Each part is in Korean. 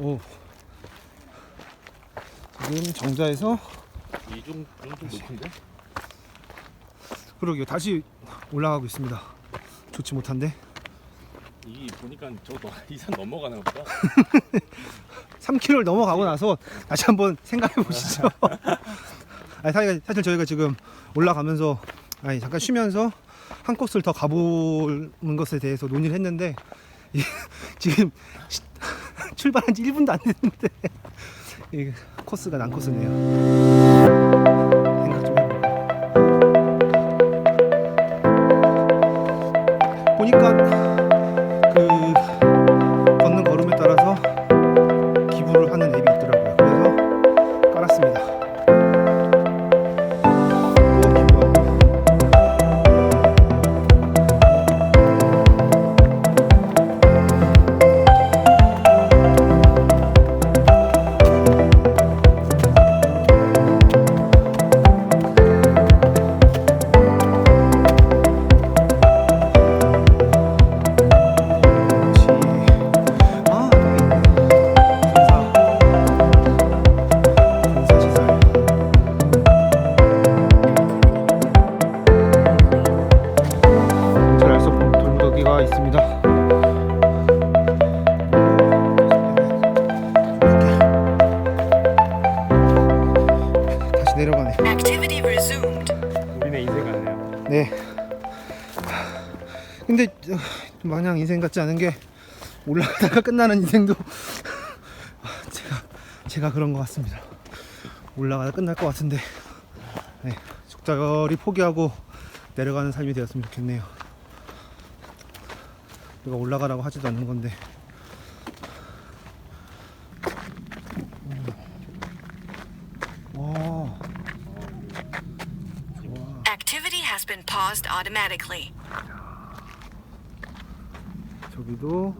오. 지금 정자에서 이좀 좀 높은데? 그러게요. 다시 올라가고 있습니다. 좋지 못한데 이 보니까 저거 이산 넘어가나 보다. 3km를 넘어가고 나서 다시 한번 생각해 보시죠. 아니, 사실, 사실 저희가 지금 올라가면서 아니 잠깐 쉬면서 한 코스를 더 가보는 것에 대해서 논의를 했는데 이- 지금 시- 출발한 지 1분도 안 됐는데 이 코스가 난 코스네요. 근데 어, 마냥 인생 같지 않은 게 올라가다가 끝나는 인생도 제가 제가 그런 것 같습니다. 올라가다 끝날 것 같은데 네, 적절히 포기하고 내려가는 삶이 되었으면 좋겠네요. 누가 올라가라고 하지도 않는 건데. 와. Paused automatically. 저기도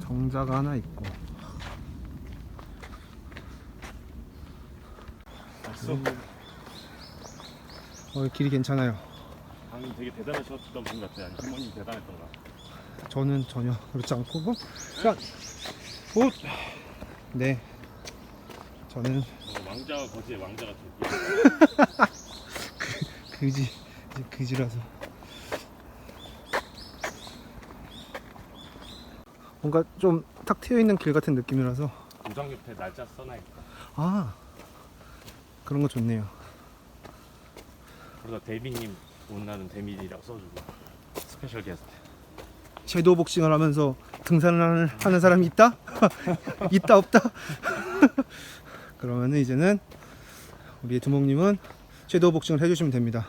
정자가 하나 있고 봤어? 어, 길이 괜찮아요. 방금 되게 대단하셨던 분 같아. 아니 부모님 대단했던가. 저는 전혀 그렇지 않고 뭐, 자, 뭐, 네, 저는 어, 왕자와 거지의 왕자 같은. 그지 그지라서 뭔가 좀 탁 트여 있는 길 같은 느낌이라서 도장 옆에 날짜 써놔야겠다. 아 그런 거 좋네요. 그러다 데뷔님 온 날은 데미지라고 써주고 스페셜 게스트. 섀도우 복싱을 하면서 등산을 하는 사람이 있다? 있다 없다? 그러면은 이제는 우리 두목님은 섀도우 복싱을 해주시면 됩니다.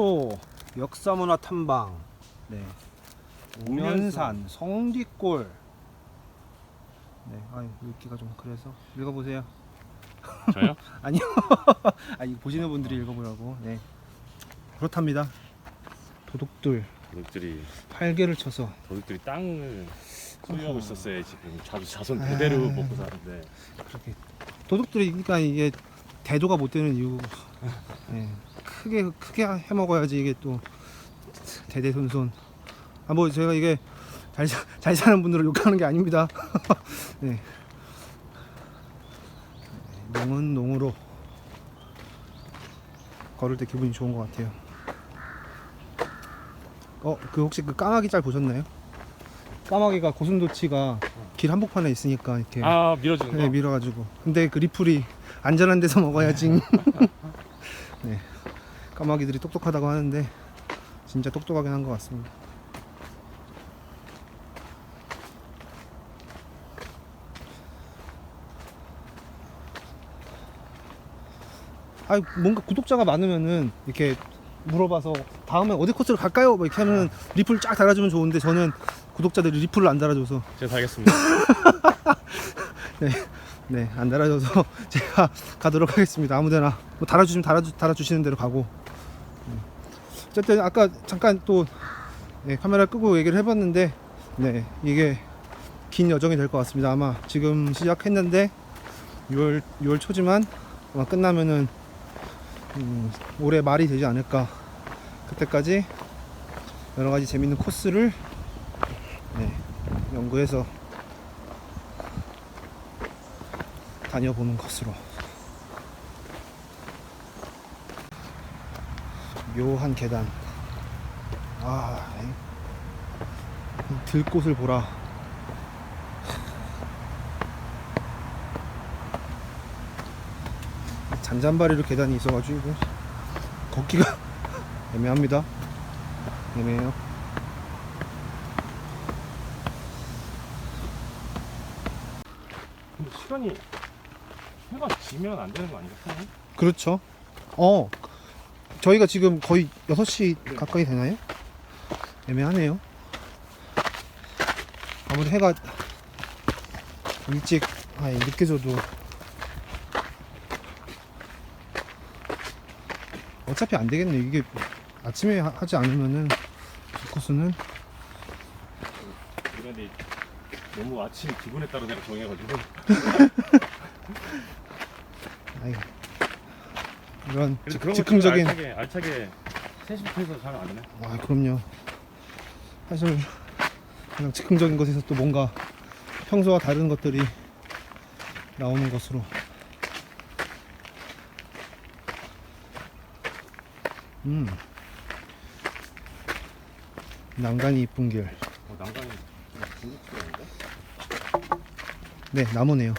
서초 역사문화 탐방 네. 우면산 성뒷골 네, 아 읽기가 좀 그래서 읽어보세요. 저요? 아니요. 아, 이 보시는 분들이 읽어보라고. 네. 그렇답니다. 도둑들 도둑들이 팔개를 쳐서 도둑들이 땅을 소유하고. 있었어요. 지금 자, 자손 그대로 아. 먹고 사는데 그렇게 도둑들이 그러니까 이게 대도가 못 되는 이유. 네. 크게 크게 해 먹어야지 이게 또 대대손손. 아 뭐 제가 이게 잘, 사- 잘 사는 분들을 욕하는 게 아닙니다. 네. 농은 농으로 걸을 때 기분이 좋은 것 같아요. 어, 그 혹시 그 까마귀 짤 보셨나요? 까마귀가 고슴도치가 길 한복판에 있으니까 이렇게 아 밀어주는 거. 네, 밀어가지고. 근데 그 리플이 안전한 데서 먹어야지. 네. 까마귀들이 똑똑하다고 하는데 진짜 똑똑하긴 한 것 같습니다. 아, 뭔가 구독자가 많으면은 이렇게 물어봐서 다음에 어디 코스를 갈까요? 뭐 이렇게 하면 리플 쫙 달아주면 좋은데 저는 구독자들이 리플을 안 달아줘서 제가 살겠습니다. 네, 안 달아줘서 제가 가도록 하겠습니다. 아무데나 뭐 달아주시면 달아주, 달아주시는 대로 가고. 음. 어쨌든 아까 잠깐 또 네, 카메라 끄고 얘기를 해봤는데, 네, 이게 긴 여정이 될 것 같습니다. 아마 지금 시작했는데 6월 6월 초지만 아마 끝나면은 음, 올해 말이 되지 않을까 그때까지 여러 가지 재밌는 코스를 네, 연구해서 다녀보는 것으로 묘한 계단. 아이 들꽃을 보라. 잔잔바리로 계단이 있어가지고 걷기가 애매합니다. 애매해요. 근데 시간이 해가 지면 안 되는 거 아니겠어요? 그렇죠. 어 저희가 지금 거의 6시 가까이 되나요? 애매하네요. 아무리 해가 일찍 아니 늦게 져도. 어차피 안 되겠네 이게 아침에 하- 하지 않으면은 이 코스는. 너무 아침 기분에 따라 내가 정해가지고 이런 즉- 그런 즉흥적인 알차게, 알차게 3시부터 해서 자면 안 되네? 아 그럼요 사실 그냥 즉흥적인 것에서 또 뭔가 평소와 다른 것들이 나오는 것으로 음 난간이 이쁜 길 어, 난간이 중국스러운데? 네, 나무네요.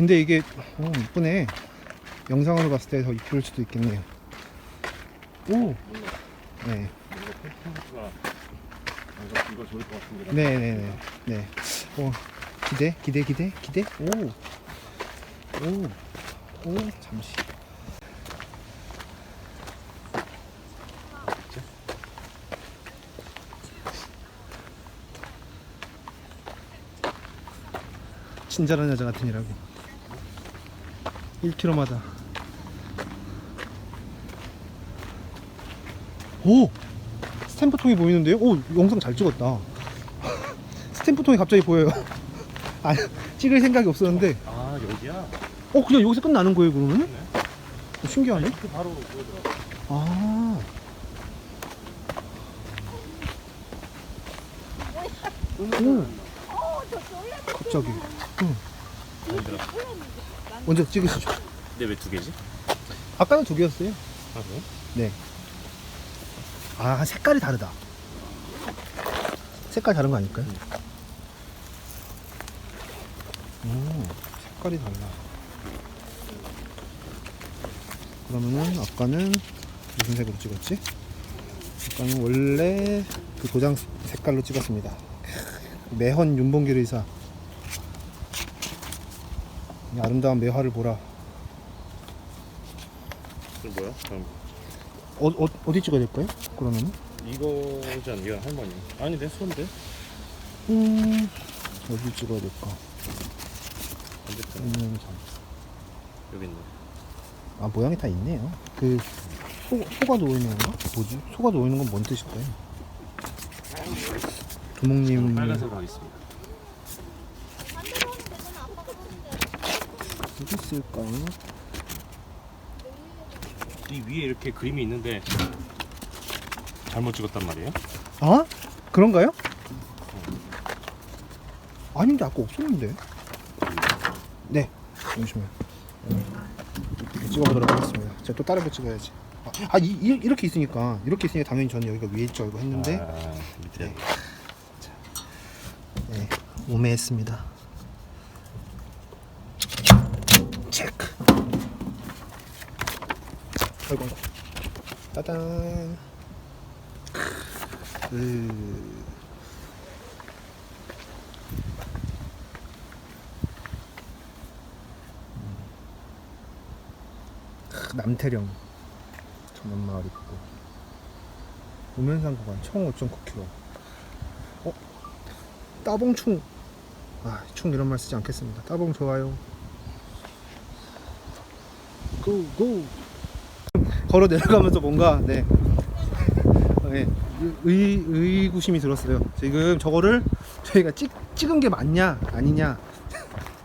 근데 이게 오, 이쁘네. 영상으로 봤을 때 더 이쁠 수도 있겠네요. 오, 네, 이거, 이거 좋을 것 같은데 네, 네, 네, 네. 어, 기대, 기대, 기대, 기대. 오, 오, 오, 잠시. 친절한 여자 같은 이라고 1km마다 오 스탬프통이 보이는데요? 오 영상 잘 찍었다 스탬프통이 갑자기 보여요 아 찍을 생각이 없었는데 아 여기야? 어 그냥 여기서 끝나는 거예요 그러면? 네. 어, 신기하네 이렇게 바로 아 오. 갑자기 응. 먼저 찍으시죠 근데 왜 두 개지? 아까는 두 개였어요 아 그래? 네. 아, 색깔이 다르다. 색깔 다른 거 아닐까요? 오, 색깔이 달라. 그러면은 아까는 무슨 색으로 찍었지? 아까는 원래 그 도장 색깔로 찍었습니다. 매헌 윤봉길 의사. 이 아름다운 매화를 보라. 이거 뭐야? 그럼 어, 어, 어디 찍어야 될까요? 그러면은? 이거지 않나? 이건 할머니 아니 내 손인데? 음, 어디 찍어야 될까? 반대편 음, 여기 있네 아 모양이 다 있네요. 그 소, 소가 놓여 있는 건가? 뭐지? 소가 놓여 있는 건 뭔 뜻일까요? 두목님 빨간색으로 하겠습니다 어디 있을까요? 이 위에 이렇게 그림이 있는데 잘못 찍었단 말이에요? 아 그런가요? 아닌데 아까 없었는데. 네 잠시만. 이렇게 찍어보도록 하겠습니다. 제가 또 다른 거 찍어야지. 아, 아 이, 이, 이렇게 있으니까 이렇게 있으니까 당연히 저는 여기가 위에 있줄 알고 했는데 아, 밑에 네, 우매했습니다. 체크. 아이고. 따단. 그. 크, 남태령 전원마을 있고 우면산 구간 총 5.9km 어? 따봉충 아, 충 이런 말 쓰지 않겠습니다. 따봉 좋아요. 고, 고. 걸어 내려가면서 뭔가, 네. 네. 의, 의구심이 들었어요. 지금 저거를 저희가 찍, 찍은 게 맞냐, 아니냐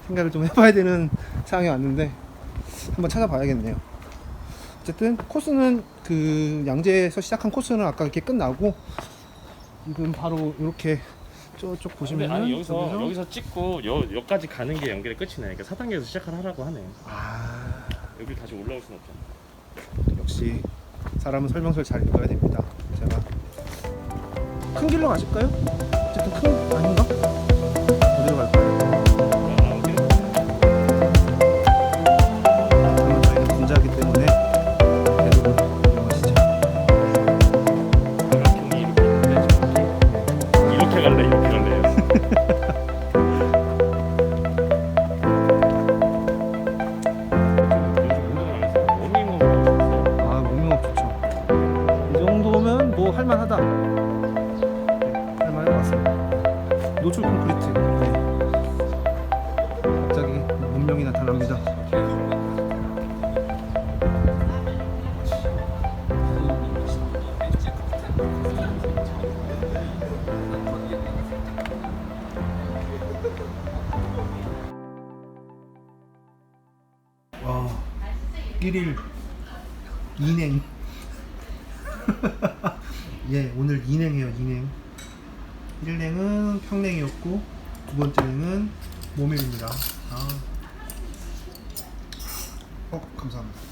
생각을 좀 해봐야 되는 상황이 왔는데, 한번 찾아봐야겠네요. 어쨌든 코스는 그 양재에서 시작한 코스는 아까 이렇게 끝나고 지금 바로 이렇게 저쪽 근데 보시면은 아니 여기서 여기서 여기서 찍고 여 여기까지 가는 게 연결의 끝이네. 그러니까 4단계에서 시작을 하라고 하네. 아 여기 다시 올라올 순 없잖아. 역시 사람은 설명서를 잘 읽어야 됩니다. 제가 큰 길로 가실까요? 어쨌든 큰 아닌가? 갑자기 문명이. 와 1일 2냉 예 오늘 2냉이에요 2냉 1냉은 평냉이었고 두 번째 냉은 모밀입니다 아. 어 감사합니다 음.